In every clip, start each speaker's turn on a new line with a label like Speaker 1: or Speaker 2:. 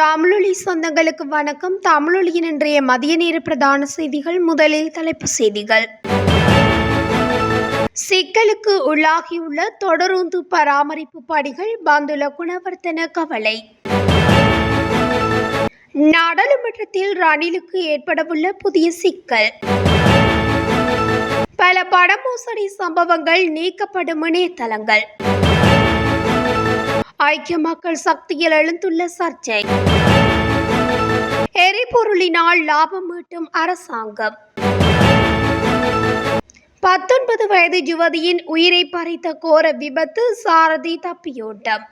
Speaker 1: தமிழொலி சொந்தங்களுக்கு வணக்கம். தமிழொலியின் இன்றைய மதிய நேர பிரதான செய்திகள் முதலில் தலைப்பு செய்திகள். சிக்கலுக்கு உள்ளாகியுள்ள தொடருந்து பராமரிப்பு பணிகள் பந்துல குணவர்த்தன கவலை. நாடாளுமன்றத்தில் ரணிலுக்கு ஏற்படவுள்ள புதிய சிக்கல். பல பண மோசடி சம்பவங்கள் நீக்கப்படும் இணையதளங்கள். ஐக்கிய மக்கள் சக்தியில் எழுந்துள்ள சர்ச்சை. எரிபொருளினால் லாபம் ஈட்டும் அரசாங்கம். பத்தொன்பது வயது யுவதியின் உயிரை பறித்த கோர விபத்து சாரதி தப்பியோட்டம்.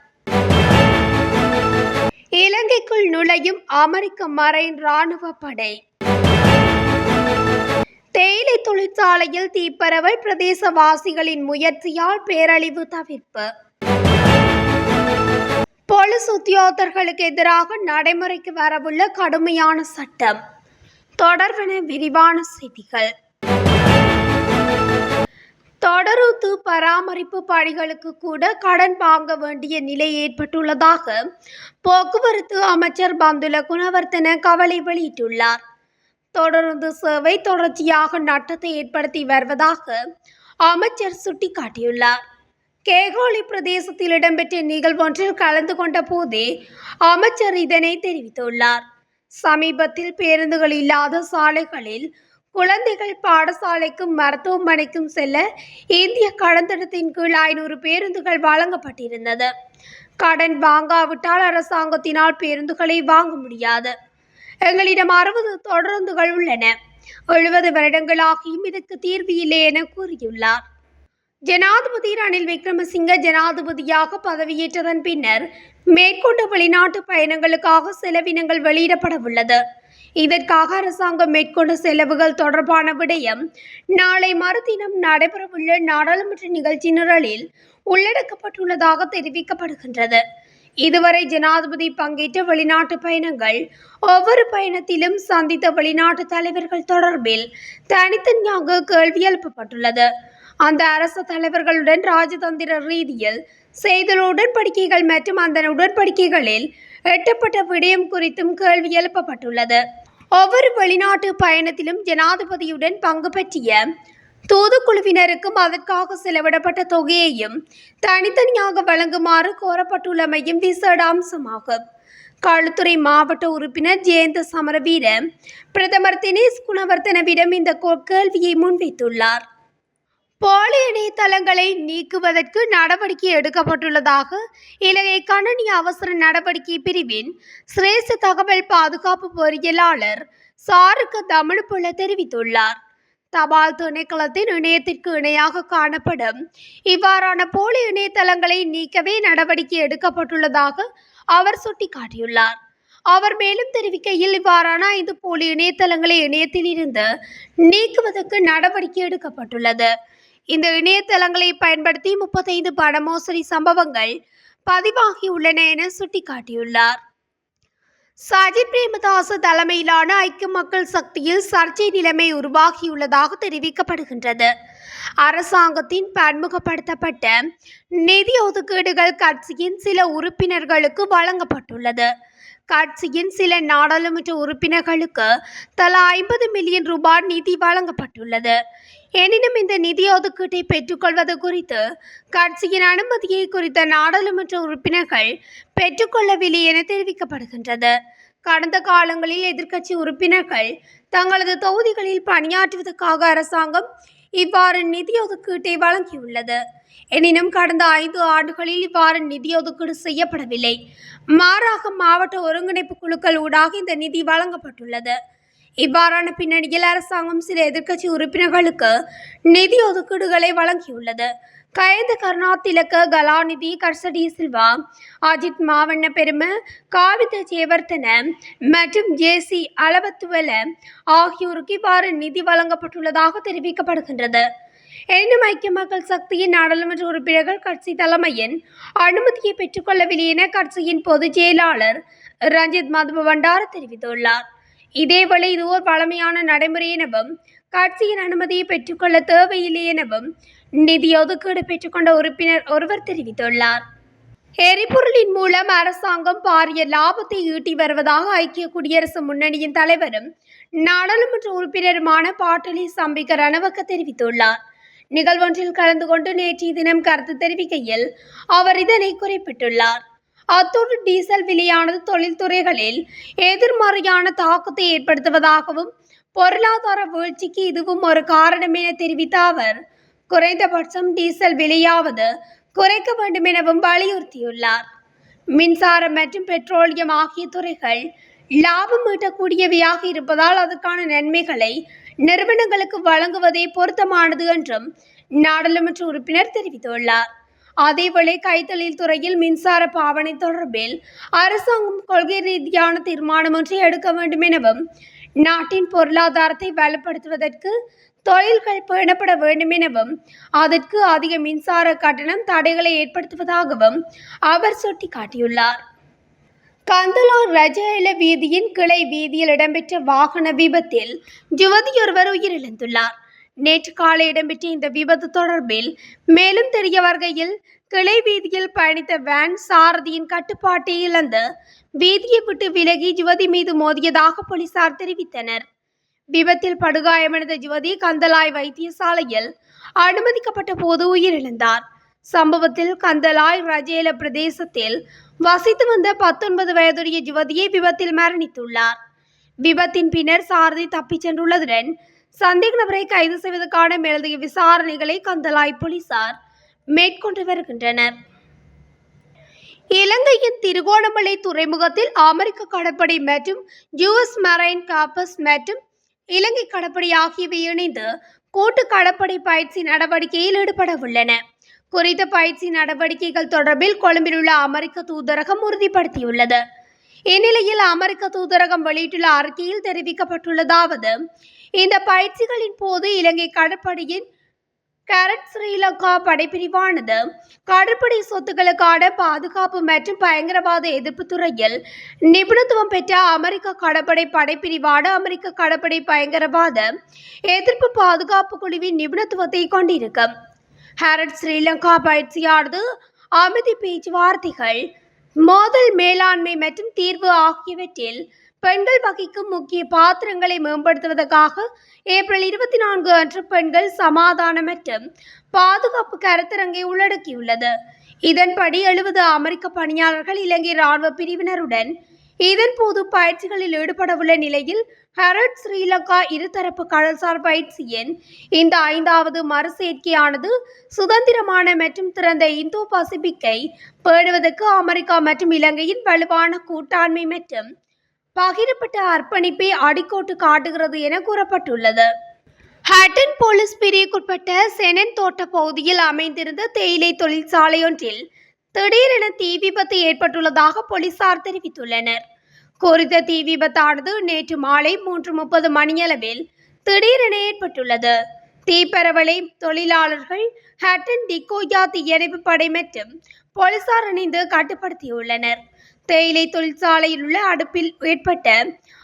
Speaker 1: இலங்கைக்குள் நுழையும் அமெரிக்க மரைன் ராணுவ படை. தேயிலை தொழிற்சாலையில் தீப்பரவல் பிரதேசவாசிகளின் முயற்சியால் பேரழிவு தவிர்ப்பு. போலீஸ் உத்தியோகத்தர்களுக்கு எதிராக நடைமுறைக்கு வரவுள்ள கடுமையான சட்டம். தொடர்பென விரிவான செய்திகள். தொடரூத்து பராமரிப்பு பணிகளுக்கு கூட கடன் வாங்க வேண்டிய நிலை ஏற்பட்டுள்ளதாக போக்குவரத்து அமைச்சர் பந்துல குணவர்த்தன கவலை வெளியிட்டுள்ளார். தொடருந்து சேவை தொடர்ச்சியாக நட்டத்தை ஏற்படுத்தி வருவதாக அமைச்சர் சுட்டிக்காட்டியுள்ளார். கேகோலி பிரதேசத்தில் இடம்பெற்ற நிகழ்வொன்றில் கலந்து கொண்ட போதே அமைச்சர் இதனை தெரிவித்துள்ளார். சமீபத்தில் பேருந்துகள் இல்லாத சாலைகளில் குழந்தைகள் பாடசாலைக்கும் மருத்துவமனைக்கும் செல்ல இந்திய கடந்தடத்தின் கீழ் ஐநூறு பேருந்துகள் வழங்கப்பட்டிருந்தது. கடன் வாங்காவிட்டால் அரசாங்கத்தினால் பேருந்துகளை வாங்க முடியாது. எங்களிடம் அறுபது தொடருந்துகள் உள்ளன. எழுபது வருடங்களாகியும் இதற்கு தீர்வு இல்லை என கூறியுள்ளார். ஜனாதிபதி ரணில் விக்ரமசிங்க ஜனாதிபதியாக பதவியேற்றதன் பின்னர் மேற்கொண்ட வெளிநாட்டு பயணங்களுக்காக செலவினங்கள் வெளியிடப்படவுள்ளது. இதற்காக அரசாங்கம் மேற்கொண்ட செலவுகள் தொடர்பான விடயம் நாளை மறுதினம் நடைபெறவுள்ள நாடாளுமன்ற நிகழ்ச்சி நிரலில் உள்ளடக்கப்பட்டுள்ளதாக தெரிவிக்கப்படுகின்றது. இதுவரை ஜனாதிபதி பங்கேற்ற வெளிநாட்டு பயணங்கள் ஒவ்வொரு பயணத்திலும் சந்தித்த வெளிநாட்டு தலைவர்கள் தொடர்பில் தனித்தனியாக கேள்வி எழுப்பப்பட்டுள்ளது. அந்த அரசு தலைவர்களுடன் ராஜதந்திர ரீதியில் செய்துள்ள உடன்படிக்கைகள் மற்றும் அந்த உடன்படிக்கைகளில் எட்டப்பட்ட விடயம் குறித்தும் கேள்வி எழுப்பப்பட்டுள்ளது. ஒவ்வொரு வெளிநாட்டு பயணத்திலும் ஜனாதிபதியுடன் பங்கு பற்றிய தூதுக்குழுவினருக்கும் அதற்காக செலவிடப்பட்ட தொகையையும் தனித்தனியாக வழங்குமாறு கோரப்பட்டுள்ளமையும் விசேட அம்சமாகும். களுத்துறை மாவட்ட உறுப்பினர் ஜெயந்த சமரவீர பிரதமர் தினேஷ் குணவர்த்தனவிடம் இந்த கோ- கேள்வியை முன்வைத்துள்ளார். போலி இணையதளங்களை நீக்குவதற்கு நடவடிக்கை எடுக்கப்பட்டுள்ளதாக இலங்கை கணனி அவசர நடவடிக்கை பிரிவின் சிரேஷ்ட தகவல் பாதுகாப்பு பொறியியலாளர் சாருக்கு தமிழ்புள்ள தெரிவித்துள்ளார். தபால் திணைக்களத்தின் இணையத்திற்கு இணையாக காணப்படும் இவ்வாறான போலி இணையதளங்களை நீக்கவே நடவடிக்கை எடுக்கப்பட்டுள்ளதாக அவர் சுட்டிக்காட்டியுள்ளார். அவர் மேலும் தெரிவிக்கையில் இவ்வாறான ஐந்து போலி இணையதளங்களை இணையத்தில் இருந்து நீக்குவதற்கு நடவடிக்கை எடுக்கப்பட்டுள்ளது. இந்த இணையதளங்களை பயன்படுத்தி முப்பத்தைந்து பண மோசடி சம்பவங்கள் பதிவாகியுள்ளன என சுட்டிக்காட்டியுள்ளார். சஜித் பிரேமதாச தலைமையிலான ஐக்கிய மக்கள் சக்தியில் சர்ச்சை நிலைமை உருவாகியுள்ளதாக தெரிவிக்கப்படுகின்றது. அரசாங்கத்தின் பன்முகப்படுத்தப்பட்ட நிதி ஒதுக்கீடுகள் கட்சியின் சில உறுப்பினர்களுக்கு வழங்கப்பட்டுள்ளது. கட்சியின் சில நாடாளுமன்ற உறுப்பினர்களுக்கு தலா ஐம்பது மில்லியன் ரூபாய் நிதி வழங்கப்பட்டுள்ளது. எனினும் இந்த நிதி ஒதுக்கீட்டை பெற்றுக்கொள்வது குறித்து கட்சியின் அனுமதியை குறித்த நாடாளுமன்ற உறுப்பினர்கள் பெற்றுக்கொள்ளவில்லை என தெரிவிக்கப்படுகின்றது. கடந்த காலங்களில் எதிர்க்கட்சி உறுப்பினர்கள் தங்களது தொகுதிகளில் பணியாற்றுவதற்காக அரசாங்கம் இவ்வாறு நிதி ஒதுக்கீட்டை வழங்கியுள்ளது. எனினும் கடந்த ஐந்து ஆண்டுகளில் இவ்வாறு நிதி ஒதுக்கீடு செய்யப்படவில்லை. மாறாக மாவட்ட ஒருங்கிணைப்பு குழுக்கள் ஊடாக இந்த நிதி வழங்கப்பட்டுள்ளது. இவ்வாறான பின்னணியில் அரசாங்கம் சில எதிர்க்கட்சி உறுப்பினர்களுக்கு நிதி ஒதுக்கீடுகளை வழங்கியுள்ளது. கயந்த கருணாதிலக்க கலாநிதி கர்சடி சில்வா அஜித் மாவண்ண பெரும காவித ஜேவர்த்தன மற்றும் ஜேசி அளவத்துவல ஆகியோருக்கு இவ்வாறு நிதி வழங்கப்பட்டுள்ளதாக தெரிவிக்கப்படுகின்றது. எனினும் ஐக்கிய மக்கள் சக்தியின் நாடாளுமன்ற உறுப்பினர்கள் கட்சி தலைமையின் அனுமதியை பெற்றுக்கொள்ளவில்லை என கட்சியின் பொதுச் செயலாளர் ரஞ்சித் மதுப பண்டார தெரிவித்துள்ளார். இதேவேளை இது ஒரு பழமையான நடைமுறை எனவும் கட்சியின் அனுமதியை பெற்றுக்கொள்ள தேவையில்லை எனவும் நிதி ஒதுக்கீடு பெற்றுக்கொண்ட உறுப்பினர் ஒருவர் தெரிவித்துள்ளார். எரிபொருளின் மூலம் அரசாங்கம் பாரிய லாபத்தை ஈட்டி வருவதாக ஐக்கிய குடியரசு முன்னணியின் தலைவரும் நாடாளுமன்ற உறுப்பினருமான பாட்டலி சம்பிக ரணவக்க தெரிவித்துள்ளார். நிகழ்வொன்றில் கலந்து கொண்டு நேற்றைய தினம் கருத்து தெரிவிக்கையில் அவர் இதனை குறிப்பிட்டுள்ளார். அத்தோடு டீசல் விலையானது தொழில்துறைகளில் எதிர்மறையான தாக்கத்தை ஏற்படுத்துவதாகவும் பொருளாதார வீழ்ச்சிக்கு இதுவும் ஒரு காரணம் என தெரிவித்த அவர் குறைந்தபட்சம் டீசல் விலையாவது குறைக்க வேண்டும் எனவும் வலியுறுத்தியுள்ளார். மின்சாரம் மற்றும் பெட்ரோலியம் ஆகிய துறைகள் லாபம் ஈட்டக்கூடியவையாக இருப்பதால் அதற்கான நன்மைகளை நிறுவனங்களுக்கு வழங்குவதே பொருத்தமானது என்றும் நாடாளுமன்ற உறுப்பினர் தெரிவித்துள்ளார். அதேவேளை கைத்தொழில் துறையில் மின்சார பாவனை தொடர்பில் அரசாங்கம் கொள்கை ரீதியான தீர்மானம் ஒன்றை எடுக்க வேண்டும் எனவும் நாட்டின் பொருளாதாரத்தை வலுப்படுத்துவதற்கு தொழில்கள் பேணப்பட வேண்டும் எனவும் அதற்கு அதிக மின்சார கட்டணம் தடைகளை ஏற்படுத்துவதாகவும் அவர் சுட்டிக்காட்டியுள்ளார். கந்தலூர் ரஜேல வீதியின் கிளை வீதியில் இடம்பெற்ற வாகன விபத்தில் யுவதியொருவர் உயிரிழந்துள்ளார். நேற்று காலை இடம்பெற்ற இந்த விபத்து தொடர்பில் மேலும் தெரிய வருகையில் கிளை வீதியில் பயணித்த வேன் சாரதியின் கட்டுப்பாட்டை இழந்து வீதியை விட்டு விலகி யுவதி மீது மோதியதாக போலீசார் தெரிவித்தனர். விபத்தில் படுகாயமடைந்த யுவதி கந்தலாய் வைத்தியசாலையில் அனுமதிக்கப்பட்ட போது உயிரிழந்தார். சம்பவத்தில் கந்தலாய் ரஜேல பிரதேசத்தில் வசித்து வந்த பத்தொன்பது வயதுடைய யுவதியை விபத்தில் மரணித்துள்ளார். விபத்தின் பின்னர் சாரதி தப்பிச் சென்றுள்ளதுடன் சந்தேக நபரை கைது செய்வதற்கான மேலதிக விசாரணைகளை கந்தலாய் போலீசார் மேற்கொண்டு வருகின்றனர். இலங்கையின் திருகோணமலை துறைமுகத்தில் அமெரிக்க கடற்படை மற்றும் யுஎஸ் மரைன் காப்பஸ் மற்றும் இலங்கை கடற்படை ஆகியவை இணைந்து கூட்டு கடற்படை பயிற்சி நடவடிக்கையில் ஈடுபட உள்ளன. குறித்த பயிற்சி நடவடிக்கைகள் தொடர்பில் கொழும்பில் உள்ள அமெரிக்க தூதரகம் உறுதிப்படுத்தியுள்ளது. இந்நிலையில் அமெரிக்க தூதரகம் வெளியிட்டுள்ள அறிக்கையில் தெரிவிக்கப்பட்டுள்ளதாவது இந்த பயிற்சிகளின் போது இலங்கை கடற்படையின் கரட் ஸ்ரீலங்கா படைப்பிரிவானது கடற்படை சொத்துக்களுக்கான பாதுகாப்பு மற்றும் பயங்கரவாத எதிர்ப்பு துறையில் நிபுணத்துவம் பெற்ற அமெரிக்க கடற்படை படைப்பிரிவான அமெரிக்க கடற்படை பயங்கரவாத எதிர்ப்பு பாதுகாப்பு குழுவின் நிபுணத்துவத்தை கொண்டிருக்கும் ஹேரட் ஸ்ரீலங்கா பயிற்சியானது அமைதி பேச்சுவார்த்தைகள் மோதல் மேலாண்மை மற்றும் தீர்வு ஆகியவற்றில் பெண்கள் வகிக்கும் முக்கிய பாத்திரங்களை மேம்படுத்துவதற்காக ஏப்ரல் இருபத்தி நான்கு அன்று பெண்கள் சமாதானம் மற்றும் பாதுகாப்பு கருத்தரங்கை உள்ளடக்கியுள்ளது. இதன்படி எழுபது அமெரிக்க பணியாளர்கள் இலங்கை ராணுவ பிரிவினருடன் இதன்போது பயிற்சிகளில் ஈடுபடவுள்ள நிலையில் ஹரட் ஸ்ரீலங்கா இருதரப்பு கடல்சார் பயிற்சியின் இந்த ஐந்தாவது மறுசேர்க்கையானது சுதந்திரமான மற்றும் திறந்த இந்தோ பசிபிக்கை பேணுவதற்கு அமெரிக்கா மற்றும் இலங்கையின் வலுவான கூட்டாண்மை மற்றும் பகிரப்பட்ட அர்ப்பணிப்பை அடிக்கோட்டு காட்டுகிறது என கூறப்பட்டுள்ளது. ஹட்டன் போலீஸ் பிரிவுக்குட்பட்ட செனன் தோட்ட பகுதியில் அமைந்திருந்த தேயிலை தொழிற்சாலையொன்றில் திடீரென தீ விபத்து ஏற்பட்டுள்ளதாக போலீசார் தெரிவித்துள்ளனர். குறித்த தீ விபத்தானது நேற்று மாலை மூன்று முப்பது மணியளவில் திடீரென ஏற்பட்டுள்ளது. தீப்பரவலை தொழிலாளர்கள் ஹட்டன் டிகோயா தீயணைப்பு படை மற்றும் போலீசார் இணைந்து கட்டுப்படுத்தியுள்ளனர். தேயிலை தொழிற்சாலையில் உள்ள அடுப்பில் ஏற்பட்ட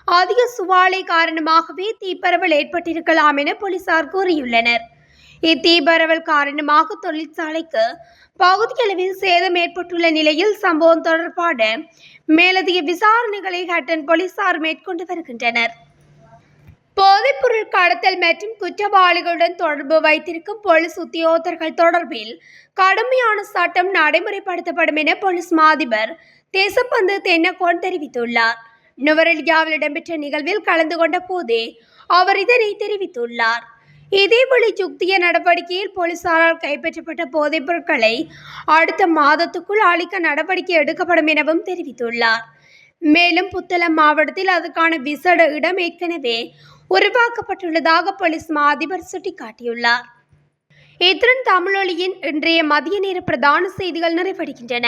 Speaker 1: அதிக சுவாலை காரணமாகவே தீப்பரவல் ஏற்பட்டிருக்கலாம் என போலீசார் கூறியுள்ளனர். இத்தீபரவல் காரணமாக தொழிற்சாலைக்கு பகுதியளவில் சேதம் ஏற்பட்டுள்ள நிலையில் சம்பவம் தொடர்பான மேலதிக விசாரணைகளை ஹட்டன் போலீசார் மேற்கொண்டு வருகின்றனர். போதைப்பொருள் கடத்தல் மற்றும் குற்றவாளிகளுடன் தொடர்பு வைத்திருக்கும் போலீஸ் உத்தியோகத்தர்கள் தொடர்பில் கடுமையான சட்டம் நடைமுறைப்படுத்தப்படும் என போலீஸ் மாதிபர் தேசப்பந்து தென்னகோன் தெரிவித்துள்ளார். நுவரெலியாவில் இடம்பெற்ற நிகழ்வில் கலந்து கொண்ட போதே அவர் இதனை தெரிவித்துள்ளார். இதேபொழி யுக்திய நடவடிக்கையில் போலீசாரால் கைப்பற்றப்பட்ட போதைப் பொருட்களை அடுத்த மாதத்துக்குள் அளிக்க நடவடிக்கை எடுக்கப்படும் எனவும் தெரிவித்துள்ளார். மேலும் புத்தளம் மாவட்டத்தில் அதற்கான விசேட இடம் ஏற்கனவே உருவாக்கப்பட்டுள்ளதாக போலீஸ் மா அதிபர் சுட்டிக்காட்டியுள்ளார். இத்துடன் தமிழொலியின் இன்றைய மதிய நேர பிரதான செய்திகள் நிறைவடைகின்றன.